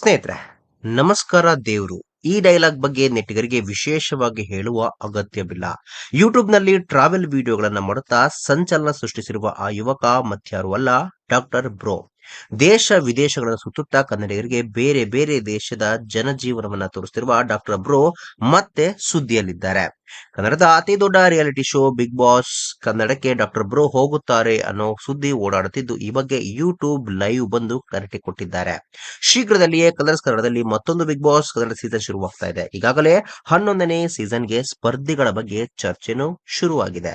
ಸ್ನೇಹಿತರೆ, ನಮಸ್ಕಾರ ದೇವ್ರು. ಈ ಡೈಲಾಗ್ ಬಗ್ಗೆ ನೆಟ್ಟಿಗರಿಗೆ ವಿಶೇಷವಾಗಿ ಹೇಳುವ ಅಗತ್ಯವಿಲ್ಲ. ಯೂಟ್ಯೂಬ್ನಲ್ಲಿ ಟ್ರಾವೆಲ್ ವಿಡಿಯೋಗಳನ್ನ ಮಾಡುತ್ತಾ ಸಂಚಲನ ಸೃಷ್ಟಿಸಿರುವ ಆ ಯುವಕ ಮತ್ಯಾರು ಅಲ್ಲ ಡಾಕ್ಟರ್ ಬ್ರೋ ದೇಶ ವಿದೇಶಗಳನ್ನು ಸುತ್ತುತ್ತಾ ಕನ್ನಡಿಗರಿಗೆ ಬೇರೆ ಬೇರೆ ದೇಶದ ಜನಜೀವನವನ್ನ ತೋರಿಸ್ತಿರುವ ಡಾಕ್ಟರ್ ಬ್ರೋ ಮತ್ತೆ ಸುದ್ದಿಯಲ್ಲಿದ್ದಾರೆ. ಕನ್ನಡದ ಅತಿ ದೊಡ್ಡ ರಿಯಾಲಿಟಿ ಶೋ ಬಿಗ್ ಬಾಸ್ ಕನ್ನಡಕ್ಕೆ ಡಾಕ್ಟರ್ ಬ್ರೋ ಹೋಗುತ್ತಾರೆ ಅನ್ನೋ ಸುದ್ದಿ ಓಡಾಡುತ್ತಿದ್ದು, ಈ ಬಗ್ಗೆ ಯೂಟ್ಯೂಬ್ ಲೈವ್ ಬಂದು ಕರೆಟಿ ಕೊಟ್ಟಿದ್ದಾರೆ. ಶೀಘ್ರದಲ್ಲಿಯೇ ಕಲರ್ಸ್ ಕನ್ನಡದಲ್ಲಿ ಮತ್ತೊಂದು ಬಿಗ್ ಬಾಸ್ ಕನ್ನಡ ಸೀಸನ್ ಶುರುವಾಗ್ತಾ ಇದೆ. ಈಗಾಗಲೇ ಹನ್ನೊಂದನೇ ಸೀಸನ್ಗೆ ಸ್ಪರ್ಧಿಗಳ ಬಗ್ಗೆ ಚರ್ಚೆನೂ ಶುರುವಾಗಿದೆ.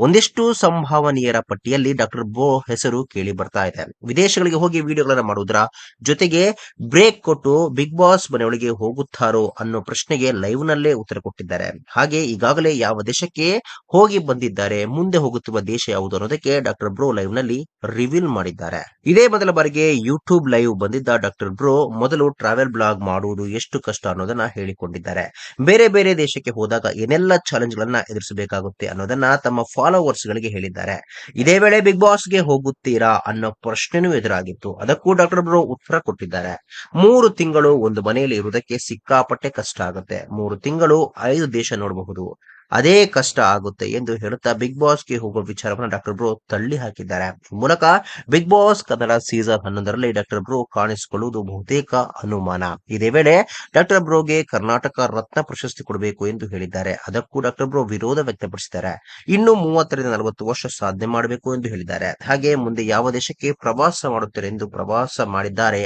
ಒಂದಿಷ್ಟು ಸಂಭಾವನೀಯರ ಪಟ್ಟಿಯಲ್ಲಿ ಡಾಕ್ಟರ್ ಬ್ರೋ ಹೆಸರು ಕೇಳಿ ಬರ್ತಾ ಇದೆ. ವಿದೇಶಗಳಿಗೆ ಹೋಗಿ ವಿಡಿಯೋಗಳನ್ನ ಮಾಡುವುದರ ಜೊತೆಗೆ ಬ್ರೇಕ್ ಕೊಟ್ಟು ಬಿಗ್ ಬಾಸ್ ಮನೆಯೊಳಗೆ ಹೋಗುತ್ತಾರೋ ಅನ್ನೋ ಪ್ರಶ್ನೆಗೆ ಲೈವ್ ನಲ್ಲೇ ಉತ್ತರ ಕೊಟ್ಟಿದ್ದಾರೆ. ಹಾಗೆ ಈಗಾಗಲೇ ಯಾವ ದೇಶಕ್ಕೆ ಹೋಗಿ ಬಂದಿದ್ದಾರೆ, ಮುಂದೆ ಹೋಗುತ್ತಿರುವ ದೇಶ ಯಾವುದು ಅನ್ನೋದಕ್ಕೆ ಡಾಕ್ಟರ್ ಬ್ರೋ ಲೈವ್ನಲ್ಲಿ ರಿವೀಲ್ ಮಾಡಿದ್ದಾರೆ. ಇದೇ ಮೊದಲ ಬಾರಿಗೆ ಯೂಟ್ಯೂಬ್ ಲೈವ್ ಬಂದಿದ್ದ ಡಾಕ್ಟರ್ ಬ್ರೋ ಮೊದಲು ಟ್ರಾವೆಲ್ ಬ್ಲಾಗ್ ಮಾಡುವುದು ಎಷ್ಟು ಕಷ್ಟ ಅನ್ನೋದನ್ನ ಹೇಳಿಕೊಂಡಿದ್ದಾರೆ. ಬೇರೆ ಬೇರೆ ದೇಶಕ್ಕೆ ಹೋದಾಗ ಏನೆಲ್ಲ ಚಾಲೆಂಜ್ ಗಳನ್ನ ಎದುರಿಸಬೇಕಾಗುತ್ತೆ ಅನ್ನೋದನ್ನ ತಮ್ಮ ಫಾಲೋವರ್ಸ್ ಗಳಿಗೆ ಹೇಳಿದ್ದಾರೆ. ಇದೇ ವೇಳೆ ಬಿಗ್ ಬಾಸ್ಗೆ ಹೋಗುತ್ತೀರಾ ಅನ್ನೋ ಪ್ರಶ್ನೆನೂ ಎದುರಾಗಿತ್ತು. ಅದಕ್ಕೂ ಡಾಕ್ಟರ್ ಬ್ರೋ ಉತ್ತರ ಕೊಟ್ಟಿದ್ದಾರೆ. ಮೂರು ತಿಂಗಳು ಒಂದು ಮನೆಯಲ್ಲಿ ಇರುವುದಕ್ಕೆ ಸಿಕ್ಕಾಪಟ್ಟೆ ಕಷ್ಟ ಆಗುತ್ತೆ. ಮೂರು ತಿಂಗಳು ಐದು ದೇಶ ನೋಡಬಹುದು. ಅದೇ ಕಷ್ಟ ಆಗುತ್ತೆ ಎಂದು ಹೇಳುತ್ತಾ ಬಿಗ್ ಬಾಸ್ಗೆ ಹೋಗುವ ವಿಚಾರವನ್ನು ಡಾಕ್ಟರ್ ಬ್ರೋ ತಳ್ಳಿ ಹಾಕಿದ್ದಾರೆ. ಮೂಲಕ ಬಿಗ್ ಬಾಸ್ ಕನ್ನಡ ಸೀಸನ್ ಹನ್ನೊಂದರಲ್ಲಿ ಡಾಕ್ಟರ್ ಬ್ರೋ ಕಾಣಿಸಿಕೊಳ್ಳುವುದು ಬಹುತೇಕ ಅನುಮಾನ. ಇದೇ ವೇಳೆ ಡಾಕ್ಟರ್ ಬ್ರೋಗೆ ಕರ್ನಾಟಕ ರತ್ನ ಪ್ರಶಸ್ತಿ ಕೊಡಬೇಕು ಎಂದು ಹೇಳಿದ್ದಾರೆ. ಅದಕ್ಕೂ ಡಾಕ್ಟರ್ ಬ್ರೋ ವಿರೋಧ ವ್ಯಕ್ತಪಡಿಸಿದ್ದಾರೆ. ಇನ್ನು ಮೂವತ್ತರಿಂದ ನಲವತ್ತು ವರ್ಷ ಸಾಧನೆ ಮಾಡಬೇಕು ಎಂದು ಹೇಳಿದ್ದಾರೆ. ಹಾಗೆ ಮುಂದೆ ಯಾವ ದೇಶಕ್ಕೆ ಪ್ರವಾಸ ಮಾಡುತ್ತಾರೆ ಎಂದು ಪ್ರವಾಸ ಮಾಡಿದ್ದಾರೆ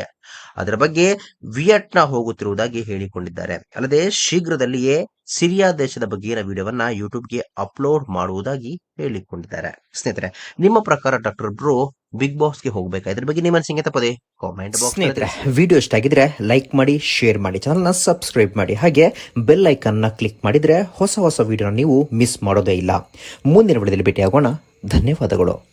ಅದರ ಬಗ್ಗೆ ವಿಯಟ್ನಾ ಹೋಗುತ್ತಿರುವುದಾಗಿ ಹೇಳಿಕೊಂಡಿದ್ದಾರೆ. ಅಲ್ಲದೆ ಶೀಘ್ರದಲ್ಲಿಯೇ ಸಿರಿಯಾ ದೇಶದ ಬಗ್ಗೆನ ವಿಡಿಯೋವನ್ನ ಯೂಟ್ಯೂಬ್ಗೆ ಅಪ್ಲೋಡ್ ಮಾಡುವುದಾಗಿ ಹೇಳಿಕೊಂಡಿದ್ದಾರೆ. ಸ್ನೇಹಿತರೆ, ನಿಮ್ಮ ಪ್ರಕಾರ ಡಾಕ್ಟರ್ ಬ್ರೋ ಬಿಗ್ ಬಾಸ್ಗೆ ಹೋಗ್ಬೇಕಾ? ಇದ್ರ ಬಗ್ಗೆ ನಿಮ್ಮ ಅನಿಸಿಕೆ ತಪ್ಪದೆ ಕಾಮೆಂಟ್ ಬಾಕ್ಸ್ ಸ್ನೇಹಿತರೆ, ವಿಡಿಯೋ ಇಷ್ಟ ಆಗಿದ್ರೆ ಲೈಕ್ ಮಾಡಿ ಶೇರ್ ಮಾಡಿ ಚಾನಲ್ನ ಸಬ್ಸ್ಕ್ರೈಬ್ ಮಾಡಿ. ಹಾಗೆ ಬೆಲ್ ಐಕನ್ನ ಕ್ಲಿಕ್ ಮಾಡಿದ್ರೆ ಹೊಸ ಹೊಸ ವಿಡಿಯೋನ ನೀವು ಮಿಸ್ ಮಾಡೋದೇ ಇಲ್ಲ. ಮುಂದಿನ ವಿಡಿಯೋದಲ್ಲಿ ಭೇಟಿಯಾಗೋಣ. ಧನ್ಯವಾದಗಳು.